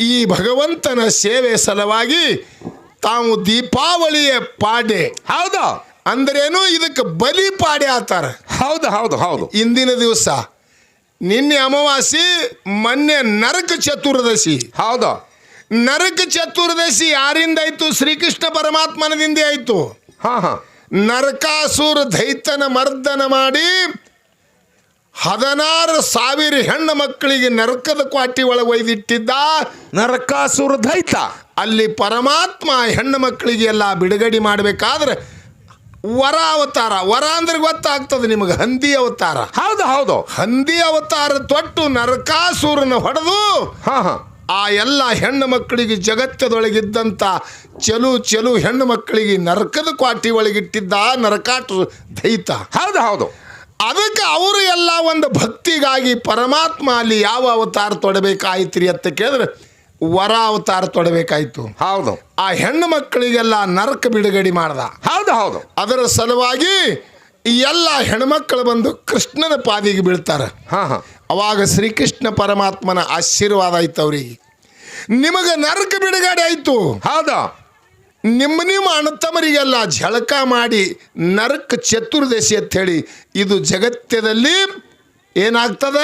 ಈ ಭಗವಂತನ ಸೇವೆ ಸಲುವಾಗಿ ತಾವು ದೀಪಾವಳಿಯ ಪಾಡೆ. ಹೌದು. ಅಂದ್ರೇನು ಇದಕ್ಕೆ ಬಲಿ ಪಾಡೆ ಆತಾರ. ಹೌದು ಹೌದು ಹೌದು. ಇಂದಿನ ದಿವಸ ನಿನ್ನೆ ಅಮಾವಾಸಿ ಮೊನ್ನೆ ನರಕ ಚತುರ್ದಶಿ. ಹೌದು. ನರಕ ಚತುರ್ದಶಿ ಯಾರಿಂದ ಆಯ್ತು? ಶ್ರೀಕೃಷ್ಣ ಪರಮಾತ್ಮನದಿಂದ ಆಯ್ತು. ಹಾ ಹಾ. ನರಕಾಸುರ ದೈತನ ಮರ್ದನ ಮಾಡಿ ಹದಿನಾರು ಸಾವಿರ ಹೆಣ್ಣು ಮಕ್ಕಳಿಗೆ ನರಕದ ಕ್ವಾಟಿ ಒಳಗೆ ಒಯ್ದಿಟ್ಟಿದ್ದ. ನರಕಾಸುರ ದೈತ. ಅಲ್ಲಿ ಪರಮಾತ್ಮ ಹೆಣ್ಣು ಮಕ್ಕಳಿಗೆ ಎಲ್ಲ ಬಿಡುಗಡೆ ಮಾಡಬೇಕಾದ್ರೆ ವರ ಅವತಾರ. ವರ ಅಂದ್ರೆ ಗೊತ್ತಾಗ್ತದೆ ನಿಮಗೆ ಹಂದಿ ಅವತಾರ. ಹೌದು ಹೌದು. ಹಂದಿ ಅವತಾರ ತೊಟ್ಟು ನರಕಾಸುರನ ಹೊಡೆದು ಆ ಎಲ್ಲ ಹೆಣ್ಣು ಮಕ್ಕಳಿಗೆ ಜಗತ್ತದೊಳಗಿದ್ದಂಥ ಚೆಲು ಚೆಲು ಹೆಣ್ಣು ಮಕ್ಕಳಿಗೆ ನರಕದ ಕ್ವಾಟಿ ಒಳಗಿಟ್ಟಿದ್ದ ನರಕಾಟು ದೈತ. ಹೌದು ಹೌದು. ಅದಕ್ಕೆ ಅವರು ಎಲ್ಲ ಒಂದು ಭಕ್ತಿಗಾಗಿ ಪರಮಾತ್ಮ ಅಲ್ಲಿ ಯಾವ ಅವತಾರ ತೊಡಬೇಕಾಯ್ತು ರೀ ಅಂತ ಕೇಳಿದ್ರೆ ವರ ಅವತಾರ ತೊಡಬೇಕಾಯ್ತು. ಹೌದು. ಆ ಹೆಣ್ಣು ಮಕ್ಕಳಿಗೆಲ್ಲ ನರಕ ಬಿಡುಗಡೆ ಮಾಡ್ದ. ಹೌದು ಹೌದು. ಅದರ ಸಲುವಾಗಿ ಎಲ್ಲ ಹೆಣ್ಮಕ್ಳು ಬಂದು ಕೃಷ್ಣನ ಪಾದಿಗೆ ಬೀಳ್ತಾರೆ. ಹಾ ಹಾಂ. ಅವಾಗ ಶ್ರೀಕೃಷ್ಣ ಪರಮಾತ್ಮನ ಆಶೀರ್ವಾದ ಆಯ್ತು ಅವ್ರಿಗೆ ನಿಮಗೆ ನರಕ ಬಿಡುಗಡೆ ಆಯ್ತು. ಹೌದು. ನಿಮ್ಮ ನಿಮ್ಮ ಅಣ್ಣತಮ್ಮರಿಗೆಲ್ಲ ಝಳಕ ಮಾಡಿ ನರಕ ಚತುರ್ದಶಿ ಅಂತ ಹೇಳಿ ಇದು ಜಗತ್ತದಲ್ಲಿ ಏನಾಗ್ತದ?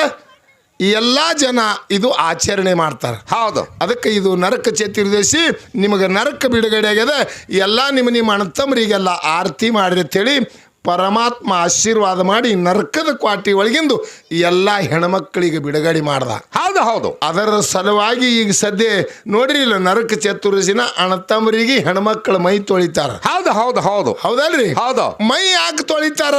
ಎಲ್ಲ ಜನ ಇದು ಆಚರಣೆ ಮಾಡ್ತಾರೆ. ಹೌದು. ಅದಕ್ಕೆ ಇದು ನರಕ ಚತುರ್ದಶಿ ನಿಮಗೆ ನರಕ ಬಿಡುಗಡೆ ಆಗ್ಯದ ಎಲ್ಲ ನಿಮ್ಮ ನಿಮ್ಮ ಅಣ್ಣತಮ್ಮರಿಗೆಲ್ಲ ಆರತಿ ಮಾಡಿರಿ ಅಂತೇಳಿ ಪರಮಾತ್ಮ ಆಶೀರ್ವಾದ ಮಾಡಿ ನರಕದ ಕ್ವಾಟಿ ಒಳಗಿಂದು ಎಲ್ಲ ಹೆಣ್ಮಕ್ಕಳಿಗೆ ಬಿಡುಗಡೆ ಮಾಡ್ದ. ಹೌದು ಹೌದು. ಅದರ ಸಲುವಾಗಿ ಈಗ ಸದ್ಯ ನೋಡ್ರಿ ಇಲ್ಲ ನರಕ ಚತುರ್ದಶಿನ ಅಣ್ಣತಮ್ಮರಿಗೆ ಹೆಣ್ಮಕ್ಳು ಮೈ ತೊಳಿತಾರ. ಹೌದು ಹೌದು ಹೌದು. ಹೌದಲ್ರಿ? ಹೌದು. ಮೈ ಯಾಕೆ ತೊಳಿತಾರ?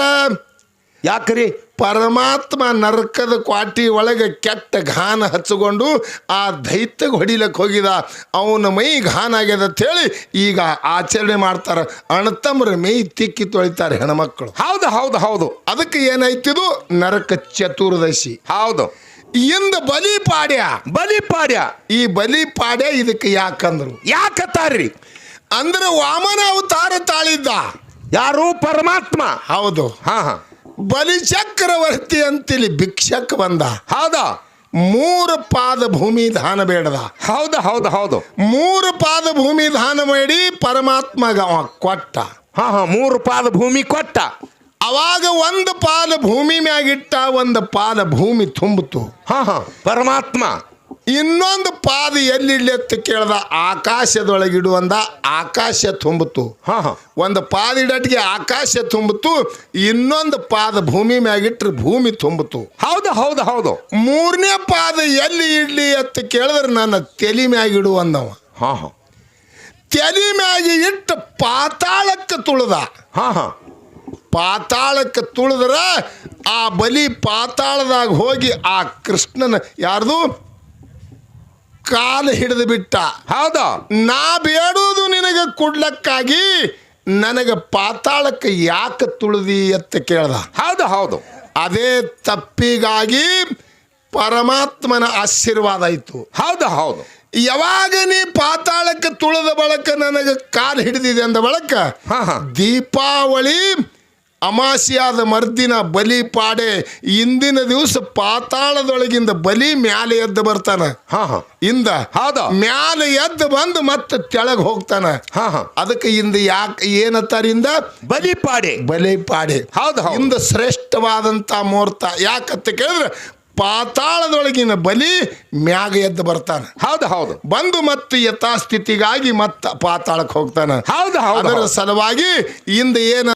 ಯಾಕ್ರಿ? ಪರಮಾತ್ಮ ನರಕದ ಕ್ವಾಟಿ ಒಳಗೆ ಕೆಟ್ಟ ಘಾನ ಹಚ್ಚಿಕೊಂಡು ಆ ದೈತ್ಯಗೆ ಹೊಡಿಲಕ್ಕೆ ಹೋಗಿದ. ಅವನ ಮೈ ಘಾನ ಆಗ್ಯದ ಹೇಳಿ ಈಗ ಆಚರಣೆ ಮಾಡ್ತಾರೆ. ಅಣತಮ್ರ ಮೈ ತಿಕ್ಕಿ ತೊಳಿತಾರೆ ಹೆಣ್ಮಕ್ಳು. ಹೌದು ಹೌದು ಹೌದು. ಅದಕ್ಕೆ ಏನಾಯ್ತಿದು ನರಕ ಚತುರ್ದಶಿ. ಹೌದು. ಇಂದ ಬಲಿ ಪಾಡ್ಯ. ಬಲಿ ಪಾಡ್ಯ. ಈ ಬಲಿ ಪಾಡ್ಯ ಇದಕ್ಕೆ ಯಾಕಂದ್ರು? ಯಾಕತ್ತಾರ್ರಿ? ಅಂದ್ರೆ ವಾಮನ ಅವತಾರ ತಾಳಿದ್ದ. ಯಾರು? ಪರಮಾತ್ಮ. ಹೌದು. ಹಾ ಹಾ. ಬಲಿ ಚಕ್ರವರ್ತಿ ಅಂತೇಳಿ ಭಿಕ್ಷಕ್ ಬಂದ. ಹೌದ? ಮೂರು ಪಾದ ಭೂಮಿ ದಾನ ಬೇಡದ. ಹೌದು ಹೌದು ಹೌದು. ಮೂರು ಪಾದ ಭೂಮಿ ದಾನ ಮಾಡಿ ಪರಮಾತ್ಮ ಕೊಟ್ಟ. ಹಾ ಹಾ ಮೂರು ಪಾದ ಭೂಮಿ ಕೊಟ್ಟ. ಅವಾಗ ಒಂದು ಪಾದ ಭೂಮಿ ಮ್ಯಾಗಿಟ್ಟ ಒಂದು ಪಾದ ಭೂಮಿ ತುಂಬಿತು ಹಾ ಹಾ ಪರಮಾತ್ಮ. ಇನ್ನೊಂದು ಪಾದ ಎಲ್ಲಿಡ್ಲಿ ಅಂತ ಕೇಳ್ದ ಆಕಾಶದೊಳಗಿಡುವಂದ ಆಕಾಶ ತುಂಬಿತು ಹಾ ಹಾ. ಒಂದು ಪಾದ ಇಡಟ್ಗೆ ಆಕಾಶ ತುಂಬಿತು ಇನ್ನೊಂದು ಪಾದ ಭೂಮಿ ಮ್ಯಾಗಿಟ್ರೆ ಭೂಮಿ ತುಂಬಿತು ಹೌದು ಹೌದು ಹೌದು. ಮೂರನೇ ಪಾದ ಎಲ್ಲಿ ಇಡ್ಲಿ ಅಂತ ಕೇಳಿದ್ರೆ ನನ್ನ ತಲೆ ಮ್ಯಾಗಿಡು ಅಂದವ ಹಾ ಹಾ. ತಲೆ ಮ್ಯಾಗಿ ಇಟ್ಟು ಪಾತಾಳಕ್ಕೆ ತುಳಿದ. ಹಾ ಹಾ. ಪಾತಾಳಕ್ಕೆ ತುಳಿದ್ರ ಆ ಬಲಿ ಪಾತಾಳದಾಗ ಹೋಗಿ ಆ ಕೃಷ್ಣನ ಯಾರ್ದು? ಕಾಲು ಹಿಡಿದು ಬಿಟ್ಟ. ಹೌದಾ? ನಾ ಬೇಡುವುದು ನಿನಗೆ ಕೊಡ್ಲಕ್ಕಾಗಿ ನನಗೆ ಪಾತಾಳಕ್ಕೆ ಯಾಕೆ ತುಳಿದಿ ಅಂತ ಕೇಳ್ದ. ಹೌದು ಹೌದು. ಅದೇ ತಪ್ಪಿಗಾಗಿ ಪರಮಾತ್ಮನ ಆಶೀರ್ವಾದ ಆಯಿತು. ಹೌದು ಹೌದು. ಯಾವಾಗ ನೀ ಪಾತಾಳಕ್ಕೆ ತುಳಿದ ಬಳಕ ನನಗೆ ಕಾಲು ಹಿಡಿದಿದೆ ಅಂದ ಬಳಕ ದೀಪಾವಳಿ ಅಮಾಸ್ಯಾದ ಮರ್ದಿನ ಬಲಿ ಪಾಡೆ. ಇಂದಿನ ದಿವಸ ಪಾತಾಳದೊಳಗಿಂದ ಬಲಿ ಮ್ಯಾಲೆ ಎದ್ದು ಬರ್ತಾನ. ಹಾ ಹಾ. ಇಂದ ಹೌದು. ಮ್ಯಾಲೆ ಎದ್ದು ಬಂದು ಮತ್ತೆ ತೆಳಗ್ ಹೋಗ್ತಾನ. ಅದಕ್ಕೆ ಇಂದ ಯಾಕೆ ಏನತ್ತಾರಿಂದ ಬಲಿ ಪಾಡೆ. ಬಲಿ ಪಾಡೆ. ಹೌದು ಹೌದು. ಇಂದ ಶ್ರೇಷ್ಠವಾದಂತ ಮುಹೂರ್ತ ಯಾಕತ್ತ ಕೇಳಿದ್ರೆ ಪಾತಾಳದೊಳಗಿನ ಬಲಿ ಮ್ಯಾಗ ಎದ್ದು ಬರ್ತಾನೆ. ಹೌದು ಹೌದು. ಬಂದು ಮತ್ತು ಯಥಾಸ್ಥಿತಿಗಾಗಿ ಮತ್ತ ಪಾತಾಳಕ್ಕೆ ಹೋಗ್ತಾನೆ. ಹೌದು ಅದರ. ಸಲುವಾಗಿ ಇಂದ ಏನ